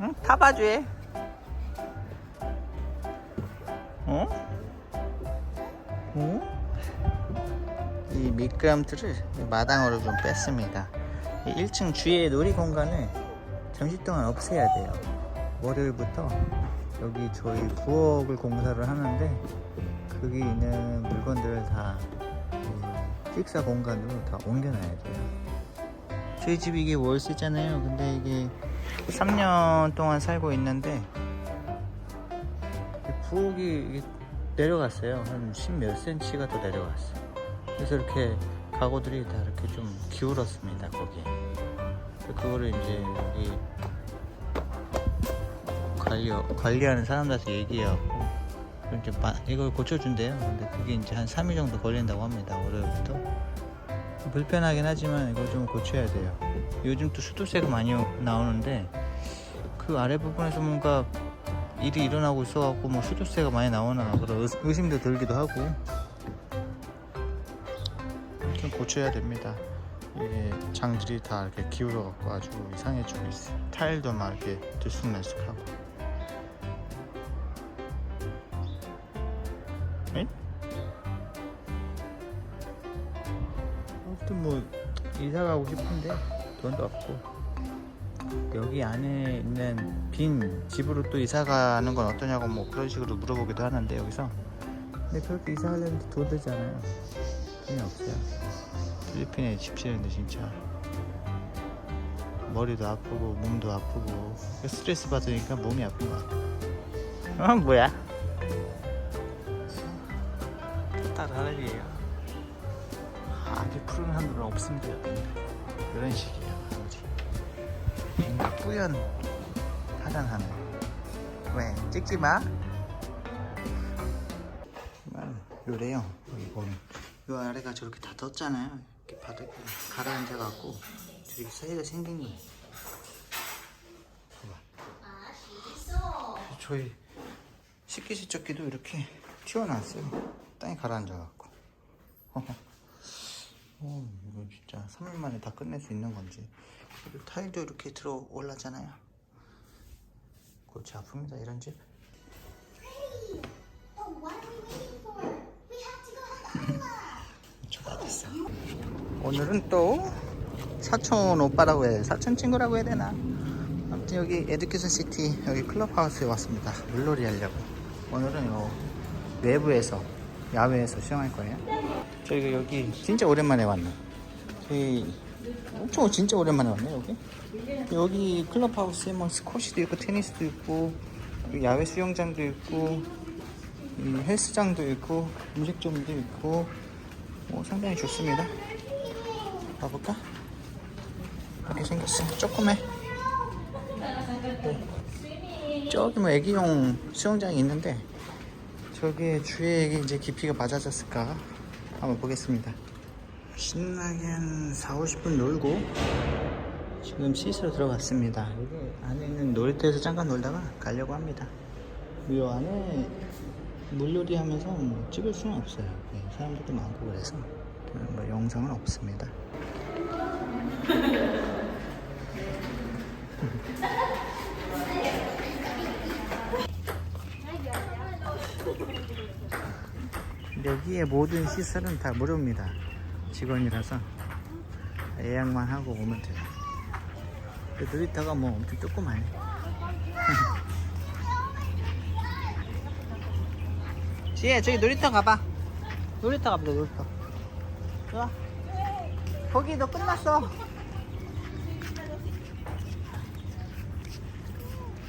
응? 타봐줘. 어? 어? 이 미끄럼틀을 마당으로 좀 뺐습니다. 이 1층 주위의 놀이 공간을 잠시 동안 없애야 돼요. 월요일부터 여기 저희 부엌을 공사를 하는데 거기 있는 물건들을 다이 식사 공간으로 다 옮겨놔야 돼요. 저희 집이 이게 월세잖아요. 근데 이게 3년 동안 살고 있는데 이 부엌이 내려갔어요. 한10몇 센치가 더 내려갔어요. 그래서 이렇게 가구들이 다 이렇게 좀 기울었습니다. 거기에. 그거를 이제 여기 관리 관리하는 사람들한테 얘기해갖고 이렇게 마- 이걸 고쳐준대요. 근데 그게 이제 한 3일 정도 걸린다고 합니다. 월요일부터. 불편하긴 하지만 이걸 좀 고쳐야 돼요. 요즘 또 수도세가 많이 나오는데 그 아래 부분에서 뭔가 일이 일어나고 있어갖고 뭐 수도세가 많이 나오나 그런 의- 의심도 들기도 하고 좀 고쳐야 됩니다. 이게 장들이 다 이렇게 기울어갖고 아주 이상해지고 있어요. 타일도 막 이렇게 들쑥날쑥하고. 에? 아무튼 뭐 이사 가고 싶은데 돈도 없고. 여기 안에 있는 빈 집으로 또 이사 가는 건 어떠냐고 뭐 그런 식으로 물어보기도 하는데 여기서. 근데 그렇게 이사 하려면 돈 들잖아요. 돈이 없어요. 필리핀에 집 지는데 진짜. 머리도 아프고 몸도 아프고. 스트레스 받으니까 몸이 아픈 것 같아 어 뭐야? 따라하기예요. 아주 푸른 하늘은 없습니다. 이런 아버지 파란 하늘 왜? 찍지 마. 요래요. 보면 요 아래가 저렇게 다 떴잖아요. 이렇게 바닥에 가라앉아 갖고 저렇게 사이가 생긴 거예요. 봐봐. 저희 식기세척기도 이렇게 튀어나왔어요. 땅에 가라앉아 갖고. 어, 이거 진짜 3일 만에 다 끝낼 수 있는 건지. 그리고 타일도 이렇게 들어 올랐잖아요. 골치 아픕니다, 이런 집. 초밥있어 오늘은 또 사촌 오빠라고 해야 돼. 사촌 친구라고 해야 되나? 아무튼 여기 에듀케이션 시티 여기 클럽하우스에 왔습니다. 물놀이 하려고. 오늘은 요 외부에서 야외에서 수영할 거예요. 저희가 여기 진짜 오랜만에 왔네. 저희 엄청 진짜 오랜만에 왔네 여기. 여기 클럽하우스에 뭐 스쿼시도 있고 테니스도 있고 야외 수영장도 있고 이 헬스장도 있고 음식점도 있고 뭐 상당히 좋습니다. 가볼까? 이렇게 생겼어. 조그매. 저기 뭐 애기용 수영장이 있는데 저기에 주위에 이제 깊이가 맞아졌을까 한번 보겠습니다. 신나게 한 4, 50분 놀고 지금 씻으러 들어갔습니다. 여기 안에 있는 놀이터에서 잠깐 놀다가 가려고 합니다. 이 안에 물놀이 하면서 뭐 찍을 수는 없어요. 네, 사람들도 많고 그래서 뭐 영상은 없습니다. 여기에 모든 시설은 다 무료입니다. 직원이라서 예약만 하고 오면 돼요. 그 놀이터가 뭐 엄청 조그만해. 지혜 저기 놀이터 가봐. 놀이터 가보자 놀이터. 좋아. 거기 너 끝났어.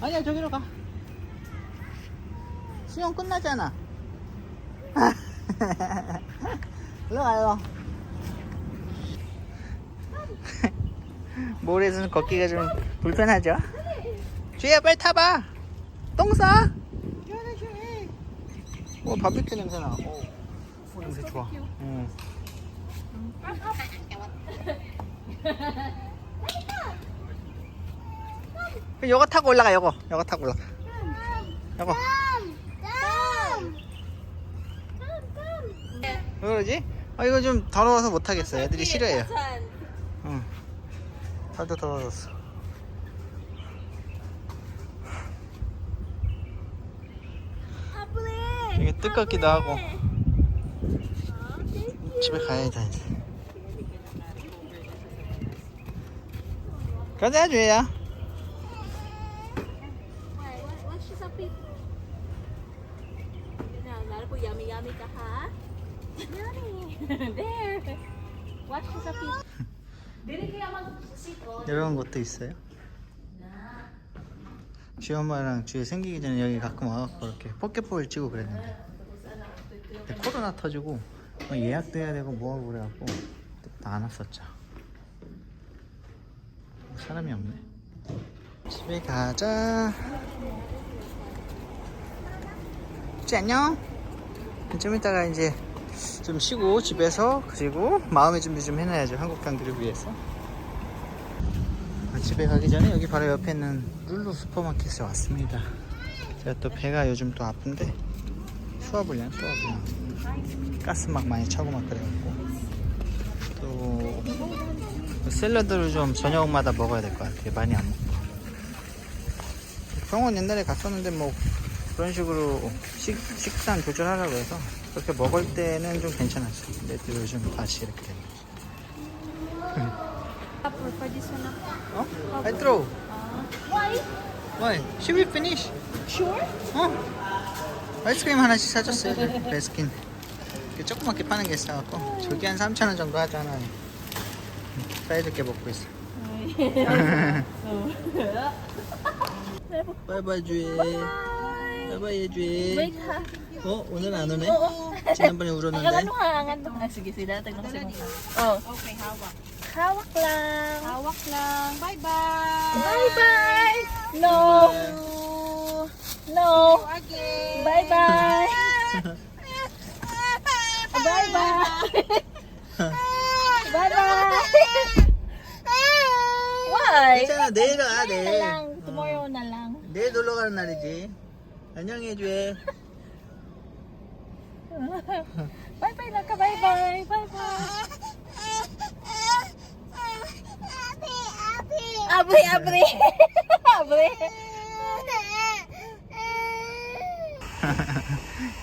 아니야 저기로 가. 수영 끝나잖아. 일로 가요. 모래에서는 걷기가 좀 불편하죠? 주희야 빨리 타봐. 똥 싸. 오 바비큐 냄새 나. 오, 오 냄새 좋아. 응. 요거 타고 올라가 요거 요거 타고 올라가 요거. 왜 그러지? 아 이거 좀 더러워서 못 하겠어 애들이 싫어해요 응 살짝 떨어졌어 이게 뜨겁기도 하고 집에 가야지 가자 주혜야 Yummy, yummy, kaha. There. Watch the pizza. 이런 것도 있어요? 주희 엄마랑 주희 생기기 전에 여기 가끔 와갖고 이렇게 포켓볼 치고 그랬는데. 근데 코로나 터지고 뭐 예약도 해야 되고 뭐하고 그래갖고 다 안 왔었죠. 사람이 없네. 집에 가자. 지 안녕? 좀 이따가 이제 좀 쉬고 집에서 그리고 마음의 준비 좀 해놔야죠 한국 경기를 위해서. 집에 가기 전에 여기 바로 옆에 있는 룰루 슈퍼마켓에 왔습니다. 제가 또 배가 요즘 또 아픈데 수화불량 수화불량 가스 막 많이 차고 막 그래갖고 또 샐러드를 좀 저녁마다 먹어야 될 것 같아요. 많이 안 먹고. 병원 옛날에 갔었는데 뭐 그런 식으로 식, 식단 조절하라고 해서 그렇게 먹을 때는 좀 괜찮았어요. 근데 또 요즘 다시 이렇게 되는 거죠 For this one. 어? I throw. Why? Why? She will finish? Sure? 어? 아이스크림 하나씩 사줬어요. 베스킨. 이렇게 조그맣게 파는 게 있어갖고 저기 한 3,000원 정도 하잖아 사이좋게 먹고 있어. 바이바이 주에 바이바이 주에 Wait ha. 어? 오늘 안 오네? 지난번에 Ang 울었는데 ano ha, ang ano. Ah, sige, sige. Datag lang siya. Oh. Okay, hawak. Hawak lang. Hawak lang. Bye-bye. Bye-bye. No. No. Bye-bye. Bye-bye. Bye-bye. Why? 괜찮아 내일 와 na 내일 lang. Tomorrow na lang. 내일 Bye-bye na ka. Bye-bye. Bye-bye. Abri, abri. abri.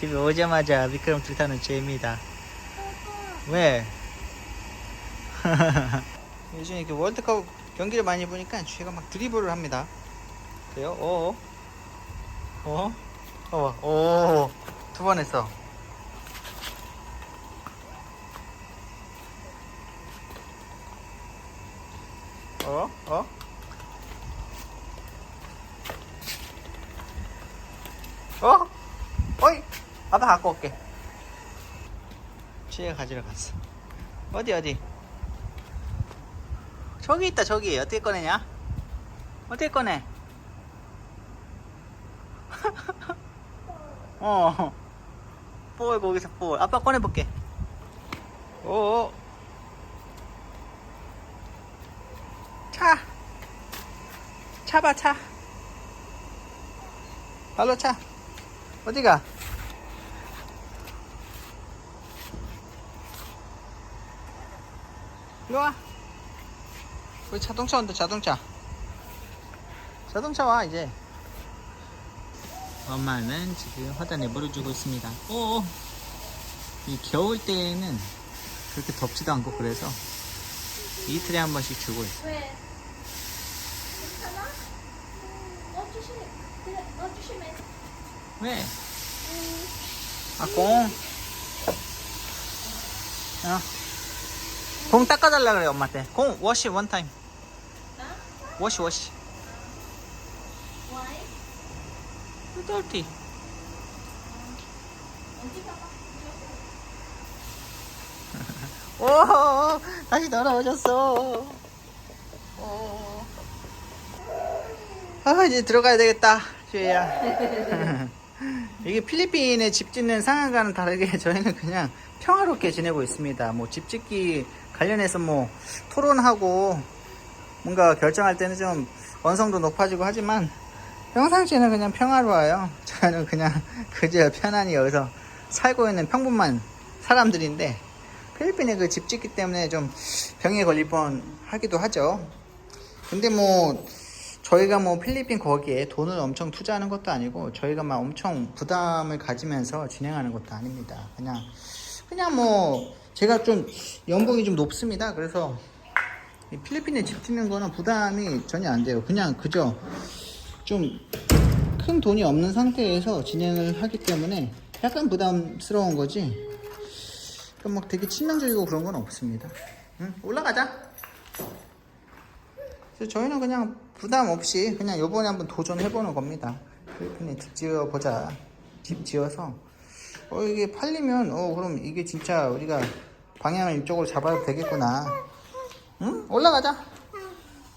집에 오자마자 미끄럼 틀 타는 죄입니다. 왜? 요즘 이렇게 월드컵 경기를 많이 보니까 쥐가 막 드리블을 합니다. 그래요? 어? 어? 어? 오, 두 번 했어. 어? 어? 어? 어이! 아빠 갖고 올게. 지혜가 가지러 갔어. 어디, 어디? 저기 있다, 저기. 어떻게 꺼내냐? 어떻게 꺼내? 어. 볼, 거기서 볼. 아빠 꺼내 볼게. 오. 차. 차봐, 차. 발로 차. 어디가? 일로 와. 우리 자동차 온다, 자동차. 자동차 와, 이제. 엄마는 지금 화단에 물을 주고 있습니다. 오! 이 겨울 때에는 그렇게 덥지도 않고 그래서 이틀에 한 번씩 주고 있어. 왜? 괜찮아? 너 조심해. 그래, 너 조심해. 왜? 아, 공. 어. 공 닦아달라 그래, 엄마한테. 공, 워시, 원 타임. 워시, 워시. 130. 오, 다시 돌아오셨어. 아, 이제 들어가야 되겠다, 주혜야. 이게 필리핀의 집 짓는 상황과는 다르게 저희는 그냥 평화롭게 지내고 있습니다. 뭐 집 짓기 관련해서 뭐 토론하고 뭔가 결정할 때는 좀 언성도 높아지고 하지만 평상시에는 그냥 평화로워요. 저는 그냥 그저 편안히 여기서 살고 있는 평범한 사람들인데 필리핀에 그 집 짓기 때문에 좀 병에 걸릴 뻔 하기도 하죠. 근데 뭐 저희가 뭐 필리핀 거기에 돈을 엄청 투자하는 것도 아니고 저희가 막 엄청 부담을 가지면서 진행하는 것도 아닙니다. 그냥 그냥 뭐 제가 좀 연봉이 좀 높습니다. 그래서 이 필리핀에 집 짓는 거는 부담이 전혀 안 돼요. 그냥 그저 좀 큰 돈이 없는 상태에서 진행을 하기 때문에 약간 부담스러운 거지. 그럼 막 되게 치명적이고 그런 건 없습니다. 응? 올라가자. 그래서 저희는 그냥 부담 없이 그냥 요번에 한번 도전해 보는 겁니다. 필리핀에 집 지어 보자. 집 지어서 어 이게 팔리면 어 그럼 이게 진짜 우리가 방향을 이쪽으로 잡아도 되겠구나. 응? 올라가자.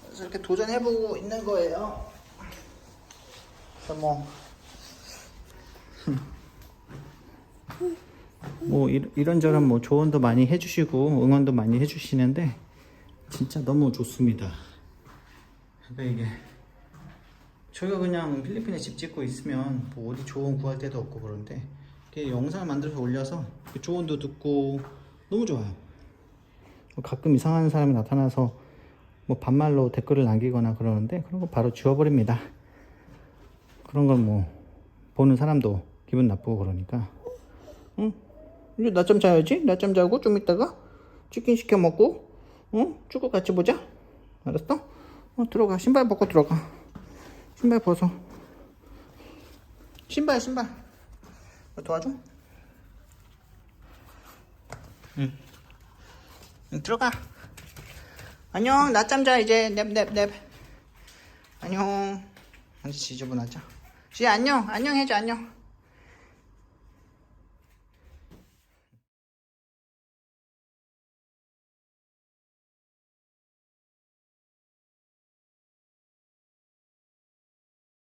그래서 이렇게 도전해보고 있는 거예요. 뭐. 뭐 이- 이런저런 뭐 조언도 많이 해주시고 응원도 많이 해주시는데 진짜 너무 좋습니다. 그러니까 이게 저희가 그냥 필리핀에 집 짓고 있으면 뭐 어디 조언 구할 데도 없고 그런데 이렇게 영상을 만들어서 올려서 그 조언도 듣고 너무 좋아요. 가끔 이상한 사람이 나타나서 뭐 반말로 댓글을 남기거나 그러는데 그런 거 바로 지워버립니다. 그런 건 뭐 보는 사람도 기분 나쁘고 그러니까. 응? 이제 낮잠 자야지. 낮잠 자고 좀 이따가 치킨 시켜 먹고 응? 축구 같이 보자. 알았어? 어, 들어가. 신발 벗고 들어가. 신발 벗어. 신발 신발. 어, 도와줘? 응. 응 들어가. 안녕. 낮잠 자 이제. 넵넵넵 안녕. 아주 지저분하 죠지 안녕. 안녕 해줘 안녕